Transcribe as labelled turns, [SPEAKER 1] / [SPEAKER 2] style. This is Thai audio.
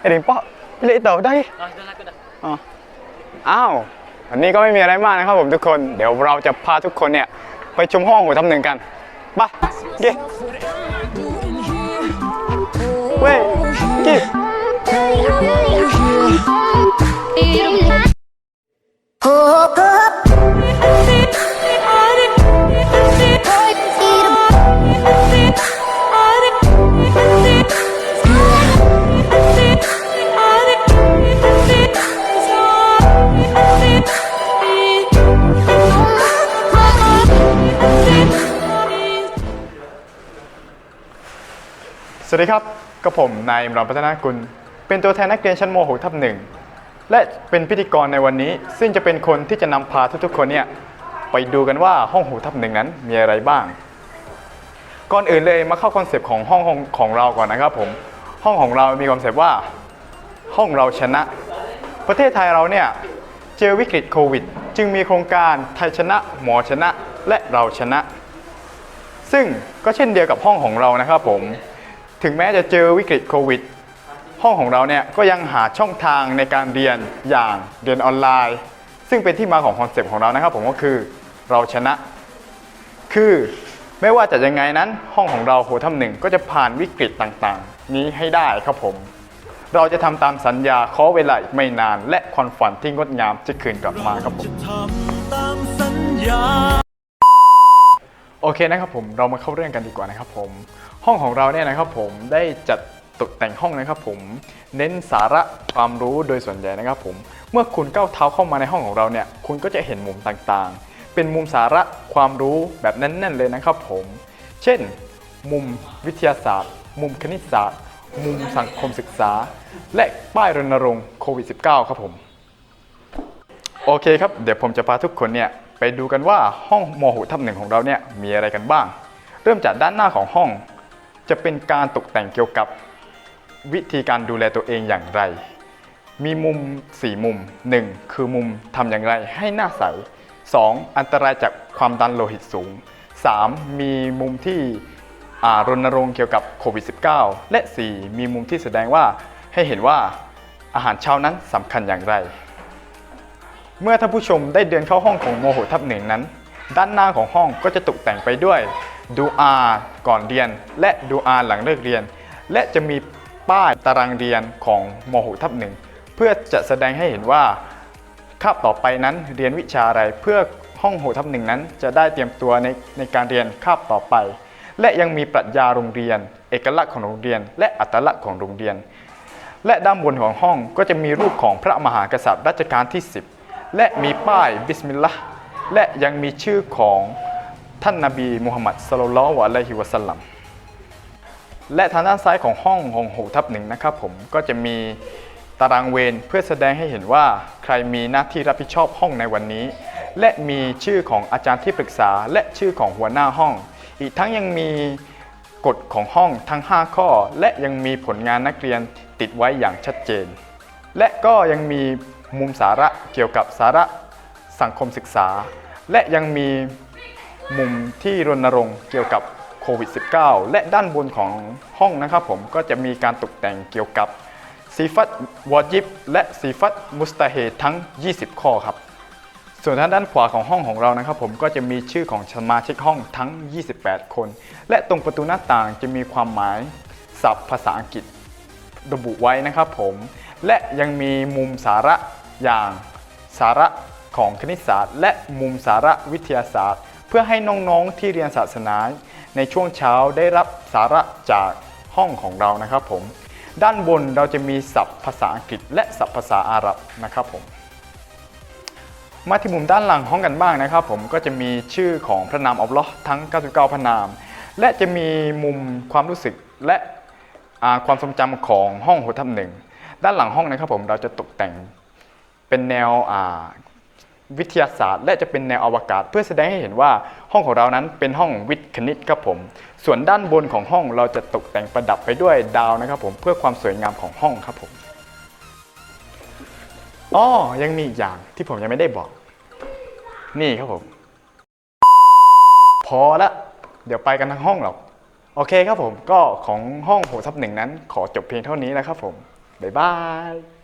[SPEAKER 1] ไอเด็กป๊อไปเลยเต่าได้
[SPEAKER 2] Ah, dah lah, dah.
[SPEAKER 1] อ๋ออ้าววันนี้ก็ไม่มีอะไรมากนะครับผมทุกคน เดี๋ยวเราจะพาทุกคนเนี่ยไปชมห้องหัวทำหนึ่งกันไปเก้เว้ยเก้ สวัสดีครับกับผมนายมรพัฒนากุล เป็นตัวแทนนักเรียนชั้นม .6 ทับหนึ่งและเป็นพิธีกรในวันนี้ ซึ่งจะเป็นคนที่จะนำพาทุกๆคนเนี่ยไปดูกันว่าห้องหูทับหนึ่งนั้นมีอะไรบ้าง ก่อนอื่นเลยมาเข้าคอนเซปต์ของห้องของของเราก่อนนะครับผม ห้องของเรามีคอนเซปต์ว่า ห้องเราชนะ ประเทศไทยเราเนี่ยเจอวิกฤตโควิด จึงมีโครงการไทยชนะ หมอชนะ และเราชนะ ซึ่งก็เช่นเดียวกับห้องของเรานะครับผม ถึงแม้จะเจอวิกฤตโควิด ห้องของเราเนี่ยก็ยังหาช่องทางในการเรียนอย่างเรียนออนไลน์ ซึ่งเป็นที่มาของคอนเซปต์ของเรานะครับผมก็คือเราชนะ คือไม่ว่าจะยังไงนั้นห้องของเราโหทำหนึ่งก็จะผ่านวิกฤตต่างๆ นี้ให้ได้ครับผม เราจะทำตามสัญญาขอเวลาอีกไม่นาน และความฝันที่งดงามจะคืนกลับมาครับผม โอเคนะครับผมเรามาเข้าเรื่องกันดีกว่านะครับผมห้องของเราเนี่ยนะครับผมได้จัดตกแต่งห้องนะครับผมเน้นสาระความรู้โดยส่วนใหญ่นะครับผมเมื่อคุณก้าวเท้าเข้ามาในห้องของเราเนี่ยคุณก็จะเห็นมุมต่างๆ เป็นมุมสาระความรู้แบบแน่นๆเลยนะครับผมเช่น มุมวิทยาศาสตร์ มุมคณิตศาสตร์ มุมสังคมศึกษา และป้ายรณรงค์โควิด -19 ครับผมโอเคครับเดี๋ยวผมจะพาทุกคนเนี่ย ไปดูกันว่าห้องมหูทับหนึ่งของเราเนี่ยมีอะไรกันบ้าง เริ่มจากด้านหน้าของห้อง จะเป็นการตกแต่งเกี่ยวกับวิธีการดูแลตัวเองอย่างไร มีมุม 4 มุม 1. คือมุมทำอย่างไรให้หน้าใส 2. อันตรายจากความดันโลหิตสูง 3. มีมุมที่อ่ารณรงค์เกี่ยวกับโควิด -19 และ 4. มีมุมที่แสดงว่าให้เห็นว่าอาหารเช้านั้นสำคัญอย่างไร เมื่อท่านผู้ชมได้เดินเข้าห้องของโมโหทับหนึ่งนั้น ด้านหน้าของห้องก็จะตกแต่งไปด้วยดูอาก่อนเรียน และดูอาหลังเลิกเรียน และจะมีป้ายตารางเรียนของโมโหทับหนึ่งเพื่อจะแสดงให้เห็นว่าคาบต่อไปนั้นเรียนวิชาอะไรเพื่อห้องโหทับหนึ่งนั้นจะได้เตรียมตัวในในการเรียนคาบต่อไป และยังมีปรัชญาโรงเรียน เอกลักษณ์ของโรงเรียน และอัตลักษณ์ของโรงเรียน และด้านบนของห้องก็จะมีรูปของพระมหากษัตริย์รัชกาลที่ 10 และมีป้ายบิสมิลลาห์และยังมีชื่อของท่านนาบีมุฮัมมัดสลลัลลอฮุอะลัยฮิวะสัลลัมและทางด้านซ้ายของห้องของหูทับหนึ่งนะครับผมก็จะมีตารางเวรเพื่อแสดงให้เห็นว่าใครมีหน้าที่รับผิดชอบห้องในวันนี้ และมีชื่อของอาจารย์ที่ปรึกษา และชื่อของหัวหน้าห้อง อีกทั้งยังมีกฎของห้องทั้ง 5 ข้อ และยังมีผลงานนักเรียนติดไว้อย่างชัดเจน และก็ยังมี มุมสาระเกี่ยวกับสาระสังคมศึกษา และยังมีมุมที่รณรงค์เกี่ยวกับโควิด -19 และด้านบนของห้องนะครับผมก็จะมีการตกแต่งเกี่ยวกับซีฟัตวอจิบและซีฟัตมุสตาเฮทั้ง 20 ข้อครับ ส่วนทางด้านขวาของห้องของเรานะครับผมก็จะมีชื่อของสมาชิกห้องทั้ง 28 คน และตรงประตูหน้าต่างจะมีความหมายศัพท์ภาษาอังกฤษระบุไว้นะครับผม และยังมีมุมสาระ อย่างสาระของคณิตศาสตร์ และมุมสาระวิทยาศาสตร์ เพื่อให้น้องๆที่เรียนศาสนา ในช่วงเช้าได้รับสาระจากห้องของเรานะครับผม ด้านบนเราจะมีศัพท์ภาษาอังกฤษ และศัพท์ภาษาอาหรับนะครับผม มาที่มุมด้านหลังห้องกันบ้างนะครับ ผมก็จะมีชื่อของพระนามอัลลอฮ์ทั้ง 99 พระนาม และจะมีมุมความรู้สึกและความทรงจำของห้องหัวทับหนึ่งด้านหลังห้องนะครับผมเราจะตกแต่ง เป็นแนววิทยาศาสตร์ และจะเป็นแนวอวกาศ เพื่อแสดงให้เห็นว่าห้องของเรานั้นเป็นห้องวิทย์คณิตครับผม ส่วนด้านบนของห้องเราจะตกแต่งประดับไปด้วยดาวนะครับผมเพื่อความสวยงามของห้องครับผมอ๋อยังมีอีกอย่างที่ผมยังไม่ได้บอก นี่ครับผม พอละเดี๋ยวไปกันทั้งห้องหรอกโอเคครับผมก็ของห้องโหทับหนึ่งนั้นขอจบเพียงเท่านี้นะครับผม บ๊ายบาย